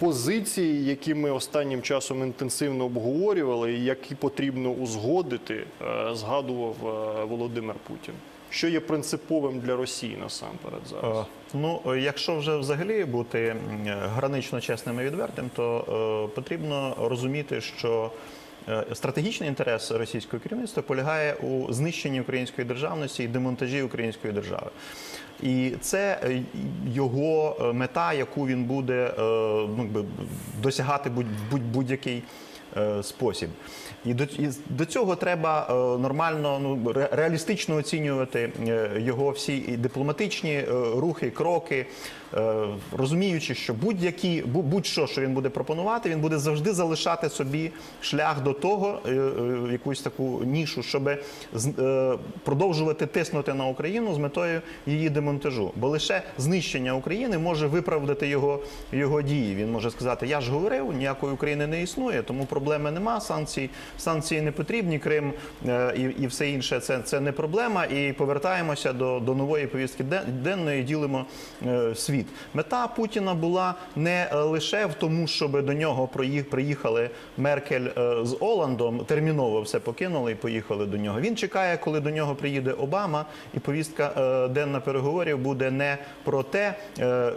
позиції, які ми останнім часом інтенсивно обговорювали, і які потрібно узгодити, е, згадував е, Володимир Путін. Що є принциповим для Росії насамперед зараз? Е, Ну, якщо вже взагалі бути гранично чесним і відвертим, то е, потрібно розуміти, що стратегічний інтерес російського керівництва полягає у знищенні української державності і демонтажі української держави. І це е, його е, мета, яку він буде е, ну, досягати будь- будь- будь-який е, спосіб. І до, і до цього треба е, нормально, ну реалістично оцінювати е, його всі і дипломатичні е, рухи, кроки, е, розуміючи, що будь-які будь-що, що він буде пропонувати, він буде завжди залишати собі шлях до того, е, е, якусь таку нішу, щоб е, продовжувати тиснути на Україну з метою її демонтажу. Бо лише знищення України може виправдати його, його дії. Він може сказати: Я ж говорив, ніякої України не існує, тому проблеми нема. Санкцій, санкції не потрібні. Крим е, і, і все інше це, це не проблема. І повертаємося до, до нової повістки ден- денної, ділимо е, світ. Мета Путіна була не лише в тому, щоб до нього приїхали Меркель е, з Оландом, терміново все покинули і поїхали до нього. Він чекає, коли до нього приїде Обама, і повістка денна переговорів буде не про те,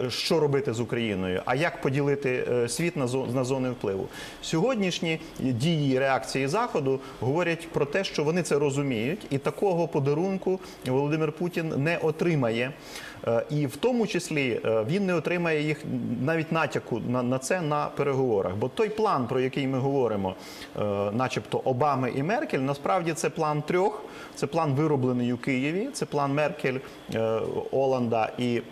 що робити з Україною, а як поділити світ на зони впливу. Сьогоднішні дії реакції Заходу говорять про те, що вони це розуміють, і такого подарунку Володимир Путін не отримає. Е, І в тому числі е, він не отримає їх навіть натяку на, це на переговорах. Бо той план, про який ми говоримо, е, начебто Обами і Меркель, насправді це план трьох. Це план вироблений у Києві, це план Меркель, Оланда і.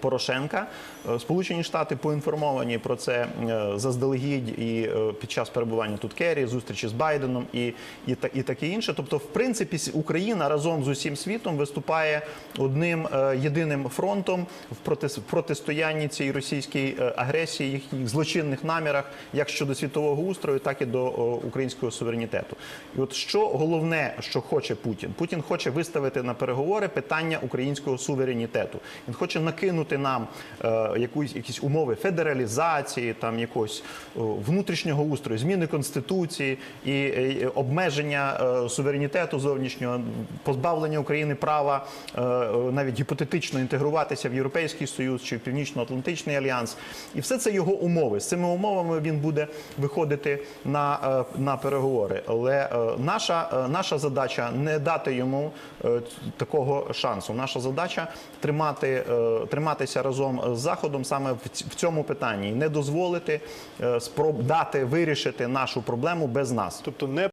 Порошенка Е, Сполучені Штати поінформовані про це е, заздалегідь і е, під час перебування тут Керрі, зустрічі з Байденом і, і, і таке інше. Тобто, в принципі, Україна разом з усім світом виступає одним єдиним фронтом в протис- протистоянні цій російській агресії, їхніх злочинних намірах, як щодо світового устрою, так і до українського суверенітету. І от що головне, що хоче Путін? Путін хоче виставити на переговори питання українського суверенітету. Він хоче накинути нам е, якусь якісь умови федералізації, там якогось о, внутрішнього устрою, зміни конституції і, е, обмеження е, суверенітету зовнішнього, позбавлення України права е, е, навіть гіпотетично інтегруватися в Європейський Союз чи в Північно-Атлантичний альянс. І все це його умови. З цими умовами він буде виходити на, е, на переговори. Але е, наша, е, наша задача не дати йому е, такого шансу. Наша задача тримати, е, триматися разом з Заходом саме в цьому питанні і не дозволити е, спроб дати вирішити нашу проблему без нас. Тобто не